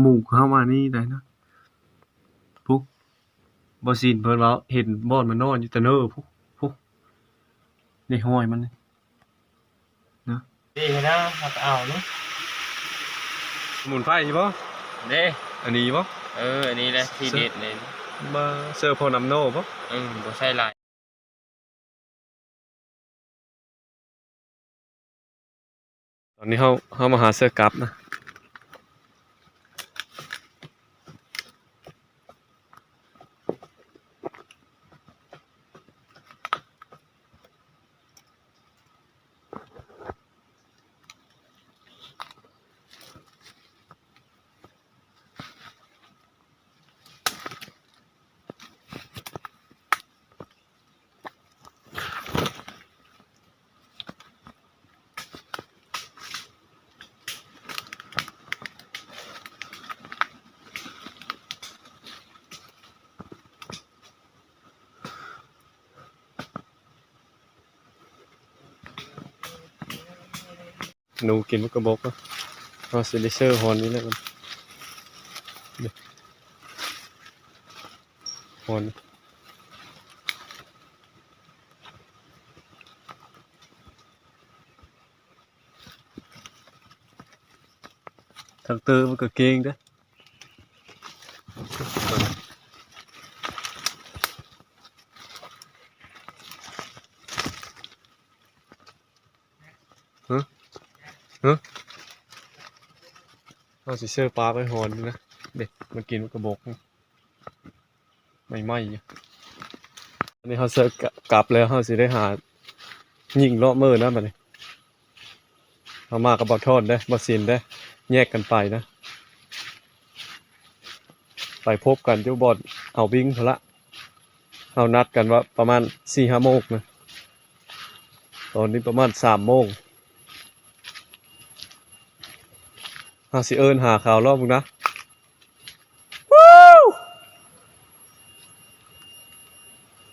หมู่เข้ามานี่ได้นะพุกบ่สินเพิ่นว่าเห็นบ่อนมันนอนอยู่แต่เน้อพุกพุกนี่ห้อยมันนี่ดีนะมาเอาเนาะสมุนไพรใช่บ่เด้อันนี้บ่เออ อันนี้แหละที่เด็ดเลยมาเสิร์ฟพอน้ำโนบ่อืมบ่ใช่ลายตอนนี้เฮาเฮามาหาเสื้อกลับนะ หนูกินมันกระบอกนะเอาซิลิเซอร์ฮอนนี่แหละมันฮอนทางเตอมันก็เก่งเด้ อเอาซิเซอร์ปลาไปฮอนนี่นะ เด็กมันกินกระบอกไม่ไหม้อันนี้เขาเสิร์ฟกลับแล้วเขาสิได้หายิงเลาะมือนะบัดนี้เขามากับบอทอนได้บอสินได้ แยกกันไปนะ ไปพบกันที่บอดเอาวิ่งพละเอานัดกันว่าประมาณสี่ห้าโมงนะ ตอนนี้ประมาณสามโมง หาสิเอิญหาข่าวรอบมึงนะวู้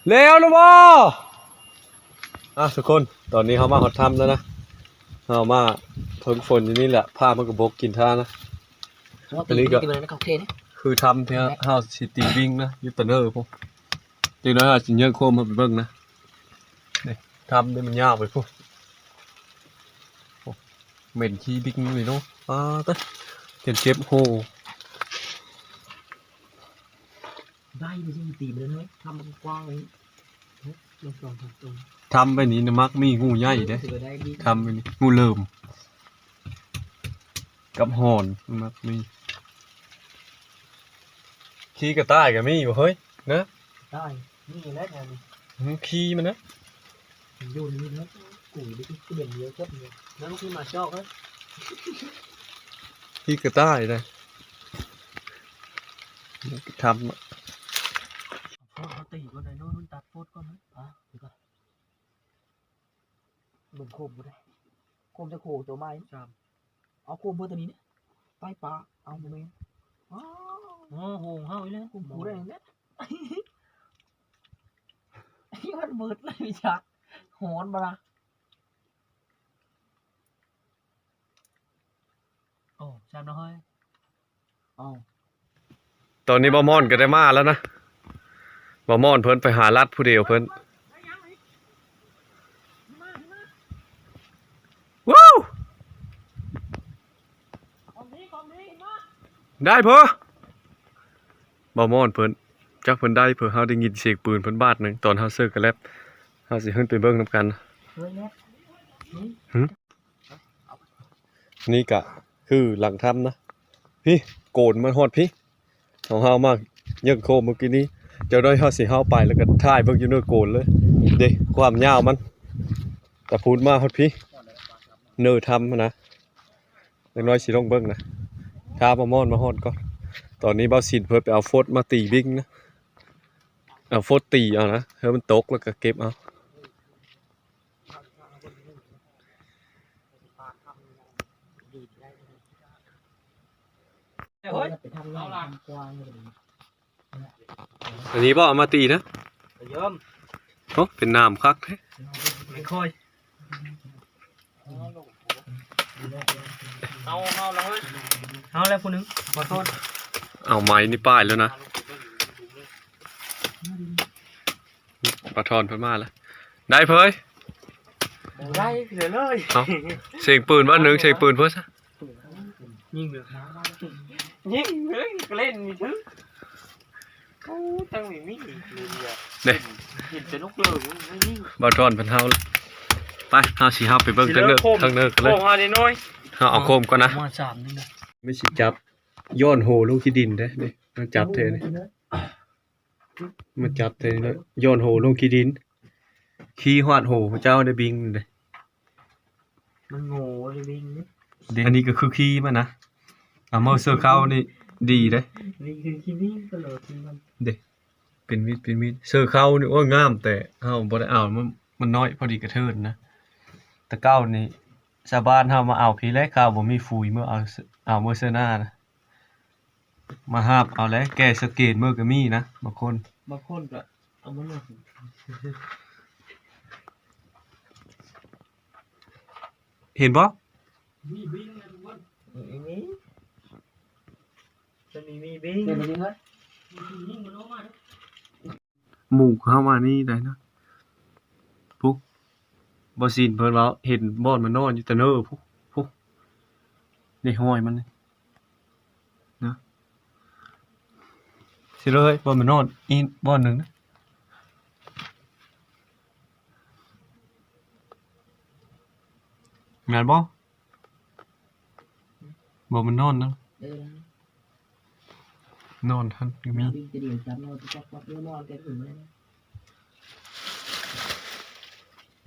เร็วนะวะอะทุกคนตอนนี้เขามาหอดทำแล้วนะเขามาเพิ่งฝนอยู่นี่แหละผ้ามันก็บกกินท่านะอันนี้ก็กินเลยนะโอเคนะคือทำเพื่อเฮาสิตีวิ่งนะอยูเตเนอร์พวกจริงๆแล้วอาจจะเยอะโคมมาไปเบิ่งนะนี่ทำได้มันยาวไปพวกโอ้เหม็นขี้บิ๊กเลยเนาะ อ้าตะเห็นเจ็บโหได้ไปสิตีมันเลยนะทำมันกว้างเลยลงตรงตรงทำไปนี้นะมักมีงูใหญ่เด้ถือได้ดีทำไปนี้งูเริ่ม กับหอนมักมีขี้กระต่ายก็มีอยู่เฮ้ยนะได้นี่แหละแทนหืมขี้มันนะอยู่นี่นะกูดิกูเด่นเยอะจัดเลยแล้วลูกที่มาชอบเฮ้ย ขี้กระต่ายนะทำอะเขาตีก่อนเลยโน่นตัดโคตรก่อนนะอะดีกว่าเบิ่งโคมกูได้โคมจะโคตัวไม้จามเอาโคมเบอร์ตัวนี้เนี่ยใต้ปลาเอาโมเมนต์อ๋อโอ้โหเฮาอีแล้วกูกูได้เนี่ยไอ้มันเบิดเลยพี่ชักหอนมาละ โอ้จำน้อยเอาตอนนี้บอมอนก็ได้มาแล้วนะบอมอนเพิ่นไปหาลัดผู้เดียวเพิ่นว้าวได้เพอบอมอนเพิ่นจักเพิ่นได้เพื่อเฮาได้ยินเสียงปืนเพิ่นบาดหนึงตอนเฮาเซิร์กันแล้วเฮาสิขึ้นไปเบิ่งนํกันเฮ้ยเนี่ยนี่กะ คือหลังถ้ำนะ พี่โกนมันฮอดพี่ของเฮามากยังโคมเมื่อกี้นี้จะได้เฮาสิเฮาไปแล้วก็ถ่ายเบิ่งอยู่เนื้อโกนเลยเด้ความยาวมันแต่พูดมาฮอดพี่เนื้อทำนะเล็กน้อยสิลงเบิ่งนะท้าประมอนมาฮอดก่อนตอนนี้เบาสินเพิ่นไปเอาโฟดมาตีบิ๊กนะเอาโฟดตีเอานะเฮ้ยมันตกแล้วก็เก็บเอา เฮ้ยไปทำงานกว้างเลยอันนี้บ่เอามาตีนะเยิ้มโอ้เป็นน้ำคักแท้ไม่ค่อยเอาเอาแล้วเฮ้ยเอาแล้วผู้หนึงขอโทษเอาไม้นี่ป้ายแล้วนะปลาทอนเพิ่นมาแล้วได้เพยบ่ได้เลยเลยเอาเสียงปืนว่าหนึ่งเสียงปืนเพิ่นซะยิงเลย ยิงเลยเล่นมีถึงโอ้ตั้งมีมีเลยอะเด้เห็นแต่นกเลยไม่ยิงปลาทอนเพิ่นเฮาแล้วไปเฮาสิเฮาไปเบิ่งทางเนิกทางเนิกกันเลยโอ้หาได้น้อยเฮาเอาโคมก่อนนะมาสามนึงนะไม่สิจับย้อนโหลงที่ดินเด้นี่มาจับเธอนี่มาจับเธอนี่ย้อนโหลงที่ดินขี้ฮอดโหพระเจ้าได้บิงเด้มันโง่เลยวิ่งนี่อันนี้ก็คือขี้มันนะ เอามาเสื้อเข้านี่ดีเด้วิ่งคือที่วิ่งตลอดมันเด้เป็นมิดเป็นมิดเสื้อเข้านี่โอ้ยงามแต่เฮาบ่ได้เอามันมันน้อยพอดีกระเทินนะแต่เก้านี่ชาวบ้านเฮามาเอาพี่แรกข้าวบ่มีฟุยเมื่อเอาเสื้อเอาเมื่อเสื้อหน้านะมาหาบเอาแล้วแก้สเกตเมื่อก็มีนะบางคนบางคนก็เอามาลงเห็นบ่มีวิ่งนะทุกคนมี จะมีมีวิ่งเดี๋ยวมาดิเฮ้ยวิ่งมันออกมาหมู่เข้ามานี่ได้นะปุ๊บ่สินเพิ่นว่าเห็นบ่อนมันนอนอยู่แต่เน้อพุพุนี่ห้อยมันนี่นะสิเลยบ่อนมันนอนอีบ่อนหนึงนะแม่นบ่บ่มันนอนนะเดี๋ยว นอนทันก็มีวิ่งจะเดียวจับนอนจับปักเดี๋ยวนอนแกถึงเลย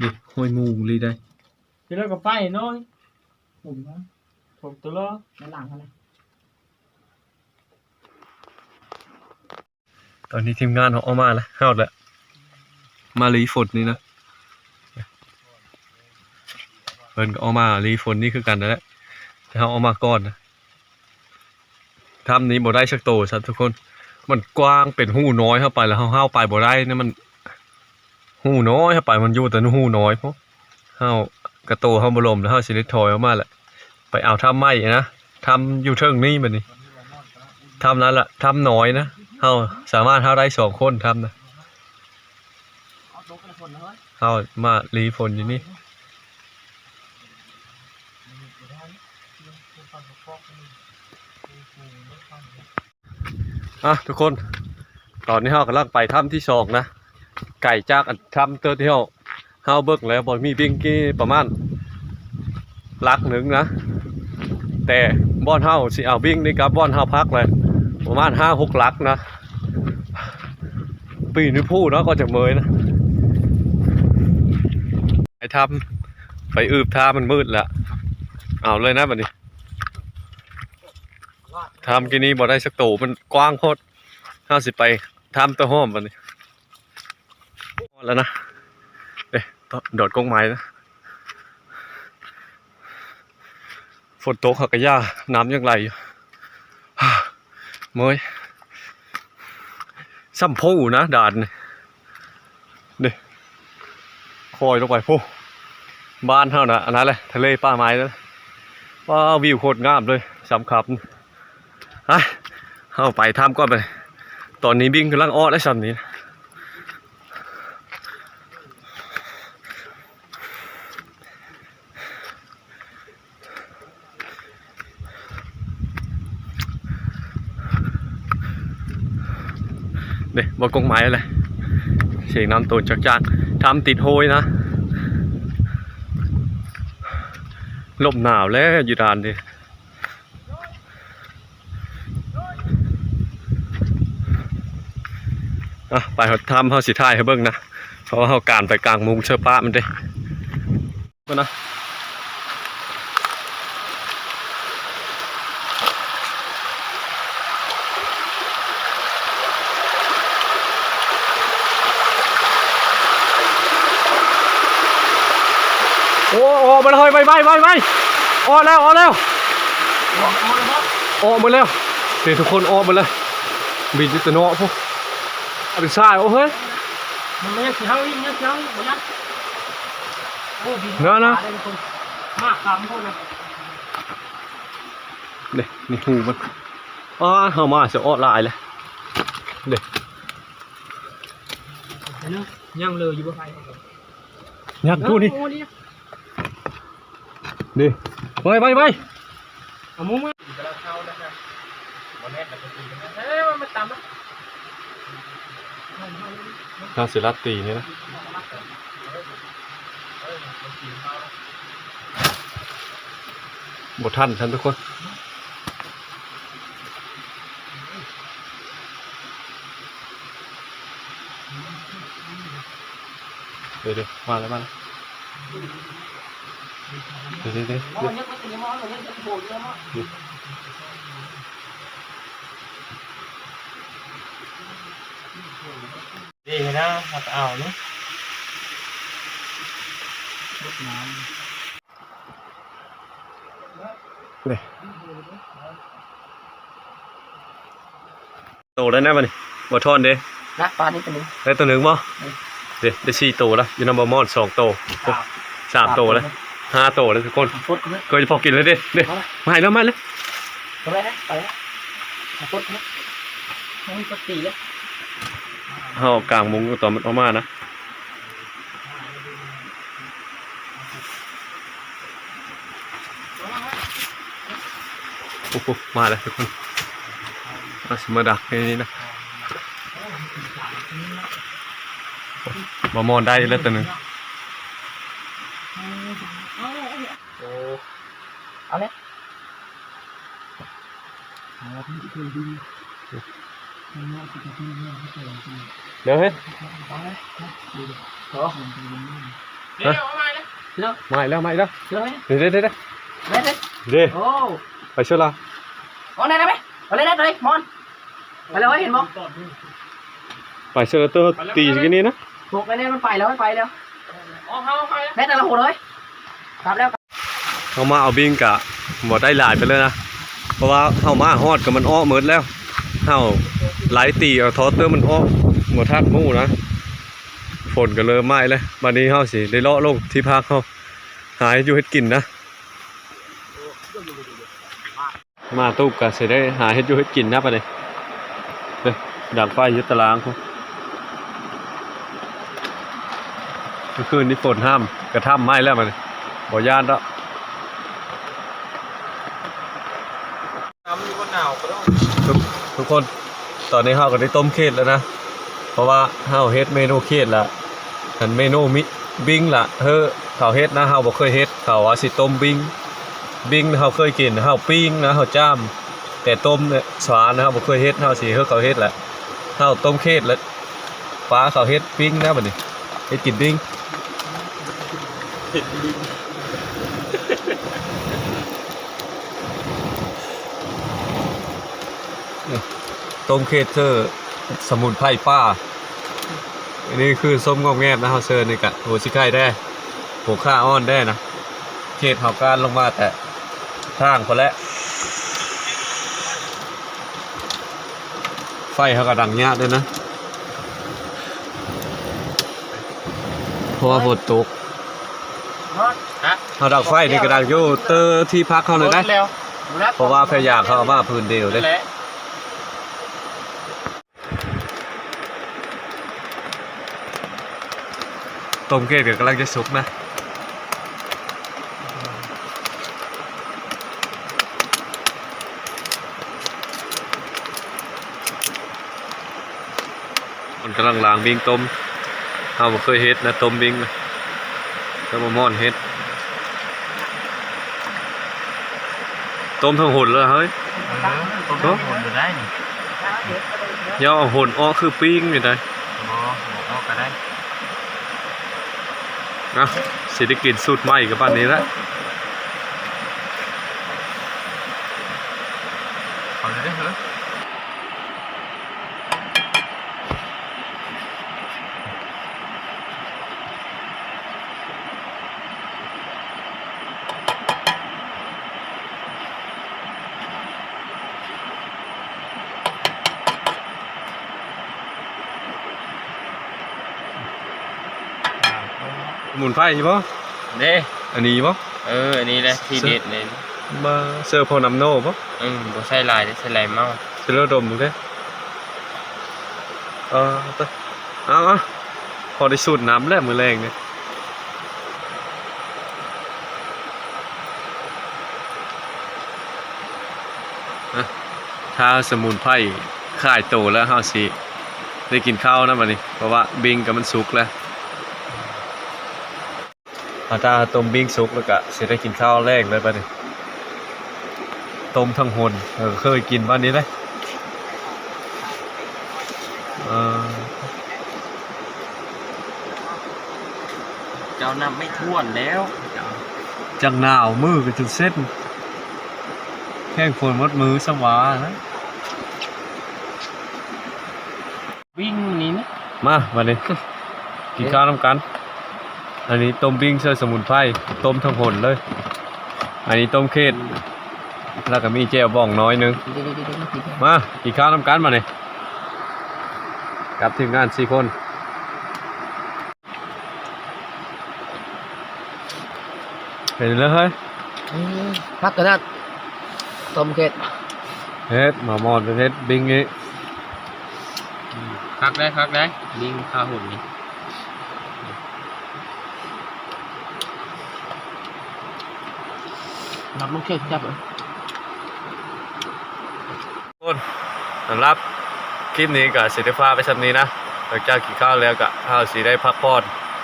นี่ห้อยหมู่ลีได้ทีแล้วก็ไปน้อยผมนะผมตัวละด้านหลังเขาเลยตอนนี้ทีมงานเขาเอามาแล้วเข้าแล้วมาลีฝนนี่นะเพิ่นก็เอามาลีฝนนี่คือกันนั่นแหละแต่เขาเอามาก่อนนะ ทำนี้บ่ได้สักโตครับทุกคน มันกว้างเป็นหูน้อยเข้าไปแล้วเข้าไปบ่ได้นี่มันหูน้อยเข้าไปมันอยู่แต่หูน้อยเพราะเฮากระโตเฮาบ่ลมแล้วเฮาสิได้ถอยออกมาแหละไปเอาทำไม้นะทำอยู่เทิงนี่บัดนี้ทำนั้นละทำน้อยนะเฮาสามารถเฮาได้สองคนทำนะเอาโต๊ะกระคนเลยเฮามารีฝนอยู่นี่ อะทุกคน ตอนนี้เฮากำลังไปถ้ำที่สองนะ ไก่จากอันถ้ำเตอร์ที่เฮาเฮาเบิกแล้วบอลมีบิงกี้ประมาณลักหนึ่งนะ แต่บอนเฮาสิเอาบิงนี่กับบอนเฮาพักเลยประมาณห้าหกลักนะ ปีนี้พูดเนาะก็จะเมยนะไปทำไปอืบท่ามันมืดล้วเอาเลยนะบัดนี้ ทำกินนี้บ่ได้สักโตมันกว้างโคตรห้าสิบไปทำตัวห้อมบัดนี้แล้วนะเอ๊ะโดดกงไม้นะฝนตกหักกระยาน้ำยังไหลอยู่เมยซ้ำพูนะด่านนี่คอยลงไปพูบ้านเท่านะอันนั้นแหละทะเลป่าไม้แล้วว้าวิวโคตรงามเลยสำคัญ ฮะเข้าไปทำก่อนไป ตอนนี้บิงกำลังอ้อและสันนี้เด็บนกงไม้อะไรเสียงน้ำตูนจากจานทำติดโฮยนะลมหนาวแล้วอยู่ด่านดิ อะไปทำเขาสิท่ายให้เบิ่งนะเพราะว่าเขาการไปกลางมุงเชือป้ามันเด้ก็นะโอ้ออกมาเลยไปไปไปไปออกแล้วออกแล้วออกมาแล้วเดี๋ยวทุกคนออกมาเลยบินจิตโนะพวก เอาไปซ้ายโอ้เฮ้ยมันไม่ใช่เท้าวิ่งนะเท้าวิ่งหมดนะโอ้บินเนอะนะมากคำพวก นาเฮามาจะออดลายเลยยังเลยอยู่บ่ไฟอยากดูนี่โอ้นี่นี่นะครับบ่แม่นแล้วก็ตีกันนะเฮ้ยมันมาตำนะทางศิลตีนี่นะบทท่านท่านทุกคนเดี๋ยวเดี๋ยวมาแล้วมาแล้วเดี๋ยวเดี๋ยวเดี๋ยว มองยังไม่ตีมองยังจะโผล่เยอะมากดีนะมาเอาเนาะโตแล้วนะมันบททอนเด้นะปลานี่เป็นนี้ได้ตัวหนึ่งมั้เดี๋ยวได้สี่โตแล้วอยูนัมเบอร์มอนสองโตสามโตแล้วห้าโตแล้วทุกคนฟุตนะเคยจะพอกินเลยเด้เด้มาแล้วมาเลยไปนะไปนะฟุตนะไม่มีฟุตตีแล้ว เอากลางมุงตอนมันออกมานะโอ้โหมาแล้วทุกคนมาสมาดักในนี้นะมามอนได้แล้วตัวหนึ่งเอาเลย เอาที่เคยดูเดี๋ยวเฮ้ยเอาเลยดูดิโอ้เดี๋ยวเอามาเลยมาอีกแล้วมาอีกแล้วเชื่อไหมเดี๋ยวเดี๋ยวเดี๋ยวเล่นเลยเดี๋ยวโอ้ไปเชื่อละมอนได้ไหมไปเล่นได้เลยมอนไปแล้วเห็นมั้งไปเชื่อละตัวตีสิกันนี้นะพวกไอ้นี่มันไปแล้วมันไปแล้วเอาเอาไปเลยแม่แต่ละหัวเลยกลับแล้วเขามาเอาบิงกะหมดได้หลายไปเลยนะ เพราะว่าเฮามาฮอดกับมันอ้อหมดแล้วเฮาไหลายตีเอาทอเตอร์มันอ้อหมดทัดมู่นะฝนก็เริ่มไหม้แล้วบัดนี้เฮาสิได้เลาะลงที่พักเฮาหาให้อยู่เฮ็ดกินนะ มาตู้ก็สิได้หาเฮ็ดอยู่เฮ็ดกินนะบัดนี้เด้อดังไฟยึดตารางพุ่นเมื่อคืนนี้ฝนห้ามกระท่ำไหม้แล้วมันบ่ย่านแล้วน้ำอยู่บนหนาต้องทุกทุกคน ตอนนี้เฮาก็ได้ต้มเค็ดแล้วนะ เพราะว่าเฮาเฮ็ดเมนูเค็ดละอันเมนูมิบิงละเฮ้อเขาเฮ็ดนะเฮาบ่เคยเฮ็ดเขาว่าสิต้มบิงบิงเฮาเคยกินเฮาปิ้งนะเฮาจ้าม แต่ต้มเนี่ยสวานนะเฮาบ่เคยเฮ็ดเฮาสิเฮ้อเขาเฮ็ดละเฮาต้มเค็ดแล้วฟ้าเขาเฮ็ดปิ้งนะบัดนี้เฮ็ดกินปิ้ง ต้มเค็ดเธอสมุนไพรป้า อันนี้คือส้มงอกแงบนะเฮาเซิร์นี่กะโหชิไข่ได้โหข้าอ้อนได้นะเขตเฮาการลงมาแต่ทางพอแล้วไฟเขาก็ดังยากด้วยนะเพราะว่าฝนตกฮะเฮาดังไฟนี่ก็ดังอยู่เตอร์ที่พักเขาเลยได้แล้วเพราะว่าพยายามเขาเอามาพื้นเดียวเลเด้ย ต้มเกตก็กำลังจะสุกนะมันกำลังล้างบิงต้มเฮาบ่เคยเฮ็ดนะต้มบิงนะแล้วมาม่อนเฮ็ดต้มทั้งหุ่นเลยเฮ้ยต้มหมดอยู่ได้นี่ย่าเอาหุ่นอ้อคือปิ้งอยู่ได้บ่เอาก็ได้ นะเศรษฐกิจสูตรใหม่กับบ้านนี้แล้ว เอาเลยได้เหรอ หมุนไฟใช่ปะเด้อันนี้ปะเอออันนี้แหละที่เด็ดเลยโมาเสิร์ฟพอน้ำโน่ปะอืมบ่ใส่ลายได้ใส่ลายเมาสิเราดมดูเด้เออไปเอาเอาพอได้สูตรน้ำแล้วมือแรงเนี่ยอะถ้าสมุนไพรข่ายโตแล้วเฮาสิได้กินข้าวนะบัดนี้ เพราะว่าบิงกับมันสุกแล้ว อาถ้าต้มบิงสุกแล้วก็สิได้กินข้าวแรกเลยบัดนี้ต้มทั้งหนเออเคยกินบ้านนี้เลยเออเจ้าน้ำไม่ท่วนแล้ว จังหนาวมือก็จนเส้นแข้งฝนมดมือสวานะวิ่งนี่นะมาวันนี้กินข้าวน้ำกัน อันนี้ต้มบิ้งเสื้อสมุนไพรต้มทั้งหนเลย อันนี้ต้มเค็ดแล้วก็มีเจลบ้องน้อยหนึงเดี๋ยวๆๆๆๆมากินข้าวน้ำกันมาเนี่ยกับทีมงานสี่คนเป็นเลยเฮ้ยอืมพักกันนะต้มเค็ดเฮ็ดหมามอนเป็นเฮ็ดบิงนี้คักได้คักได้ลิงข้าหุ่นนี่ นับลูกเค็ดจับเหรอคนสำหรับคลิปนี้ก็สิได้ฟ้าไปสันี้นะหลังจากกินข้าวแล้วก็ข้าวสีได้พักผ่อน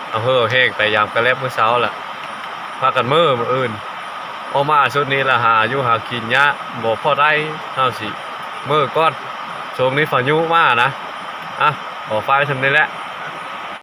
เอาเฮือแห้งไปยามกระแลบมื้อเช้าล่ะพักกันมือมืออื่นออมาชุดนี้ละหาอยู่หากินยะบ่พอได้ข้าวสิมื้อก่อนช่วงนี้ฝนยุมากนะอะขอฟ้าไปทำนี้แหละ